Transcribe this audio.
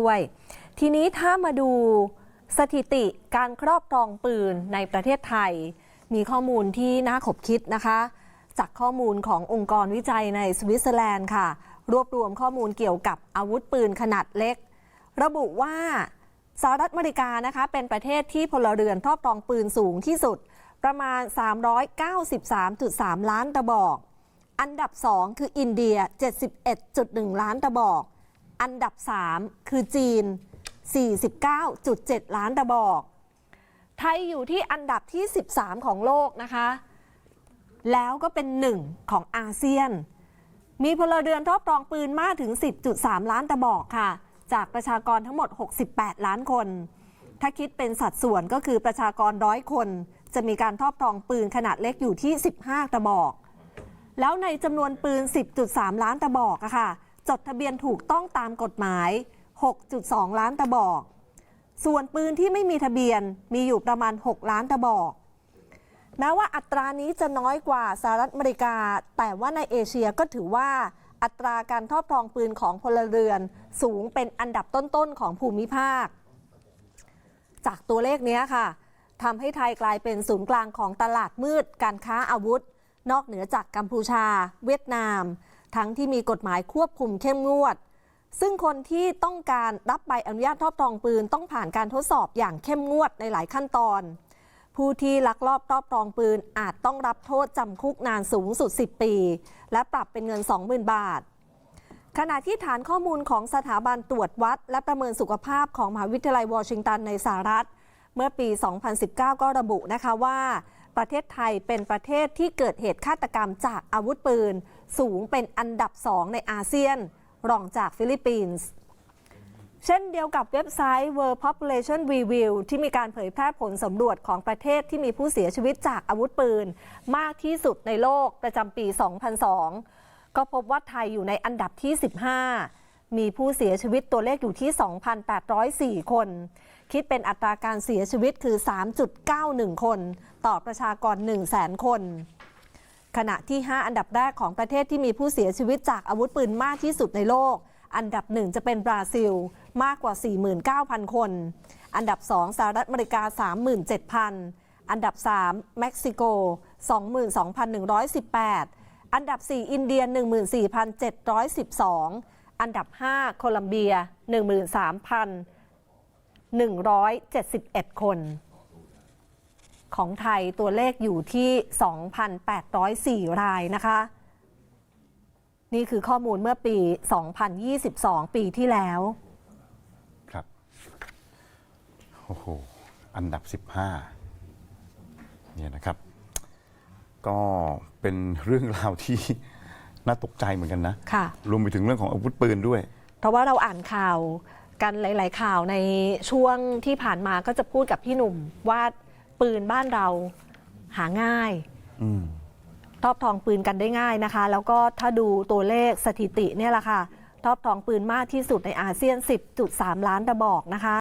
ด้วย ทีนี้ถ้ามาดูสถิติการครอบครองปืนในประเทศไทย มีข้อมูลที่น่าขบคิดนะคะ จากข้อมูลขององค์กรวิจัยในสวิตเซอร์แลนด์ค่ะ รวบรวมข้อมูลเกี่ยวกับอาวุธปืนขนาดเล็ก ระบุว่าสหรัฐอเมริกานะคะ เป็นประเทศที่พลเรือนครอบครองปืนสูงที่สุด ประมาณ 393.3 ล้านกระบอก อันดับ 2 คืออินเดีย 71.1 ล้านกระบอก อันดับ 3 คือจีน 49.7 ล้านกระบอก ไทยอยู่ที่อันดับที่ 13 ของโลกนะคะ แล้วก็เป็นหนึ่งของอาเซียน มีพลเรือนครอบครองปืนมากถึง 10.3 ล้านกระบอกค่ะ จากประชากรทั้งหมด 68 ล้านคน ถ้าคิดเป็นสัดส่วนก็คือประชากรร้อยคน จะมีการครอบครองปืนขนาดเล็กอยู่ที่ 15 กระบอก แล้วในจำนวนปืน 10.3 ล้านกระบอกอะค่ะ จดทะเบียนถูกต้องตามกฎหมาย 6.2 ล้านกระบอก ส่วนปืนที่ไม่มีทะเบียนมีอยู่ประมาณ 6 ล้านกระบอกแม้ว่าอัตรานี้จะน้อยกว่าสหรัฐอเมริกา แต่ว่าในเอเชียก็ถือว่าอัตราการครอบครองปืนของพลเรือนสูงเป็นอันดับต้นๆของภูมิภาค จากตัวเลขนี้ค่ะทำให้ไทยกลายเป็นศูนย์กลางของตลาดมืดการค้าอาวุธ นอกเหนือจากกัมพูชา เวียดนาม ทั้งที่มีกฎหมายควบคุมเข้มงวด ซึ่งคนที่ต้องการรับใบอนุญาตครอบครองปืนต้องผ่านการทดสอบอย่างเข้มงวดในหลายขั้นตอน ผู้ที่ลักลอบครอบครองปืนอาจต้องรับโทษจำคุกนานสูงสุด 10 ปี และปรับเป็นเงิน 20,000 บาทขณะที่ฐานข้อมูลของสถาบันตรวจวัด และประเมินสุขภาพของมหาวิทยาลัยวอชิงตันในสหรัฐ เมื่อปี 2019 ก็ระบุนะคะว่า ประเทศไทยเป็นประเทศที่เกิดเหตุฆาตกรรมจากอาวุธปืน สูงเป็นอันดับ2ในอาเซียน รองจากฟิลิปปินส์เช่นเดียวกับเว็บไซต์ World Population Review ที่มีการเผยแพร่ผลสำรวจของประเทศที่มีผู้เสียชีวิตจากอาวุธปืน มากที่สุดในโลกประจำปี 2002 ก็พบว่าไทยอยู่ในอันดับที่ 15 มีผู้เสียชีวิตตัวเลขอยู่ที่ 2,804 คน คิดเป็นอัตราการเสียชีวิตคือ 3.91 คน ต่อประชากร 100,000 คน ขณะที่ 5 อันดับแรกของประเทศที่มีผู้เสียชีวิตจากอาวุธปืนมากที่สุดในโลก อันดับหนึ่งจะเป็นบราซิลมากกว่า 49,000 คน อันดับ 2 สหรัฐอเมริกา 37,000 อันดับ 3 เม็กซิโก 22,118 อันดับ 4 อินเดีย 14,712 อันดับ 5 โคลัมเบีย 13,171 คน ของไทยตัวเลขอยู่ที่ 2,804 รายนะคะ นี่คือข้อมูลเมื่อปี 2022 ปีที่แล้ว ครับ โอ้โห อันดับ 15 เนี่ยนะครับ ก็เป็นเรื่องราวที่ น่าตกใจเหมือนกันนะค่ะ รวมไปถึงเรื่องของอาวุธปืนด้วย เพราะว่าเราอ่านข่าวกันหลาย ๆ ข่าวในช่วงที่ผ่านมาก็จะพูดกับพี่หนุ่มว่าปืนบ้านเราหาง่ายอืมครอบครองปืนกันได้ง่ายนะคะ แล้วก็ถ้าดูตัวเลขสถิติเนี่ยแหละค่ะครอบครองปืนมากที่สุดในอาเซียน 10.3 ล้านกระบอกนะคะ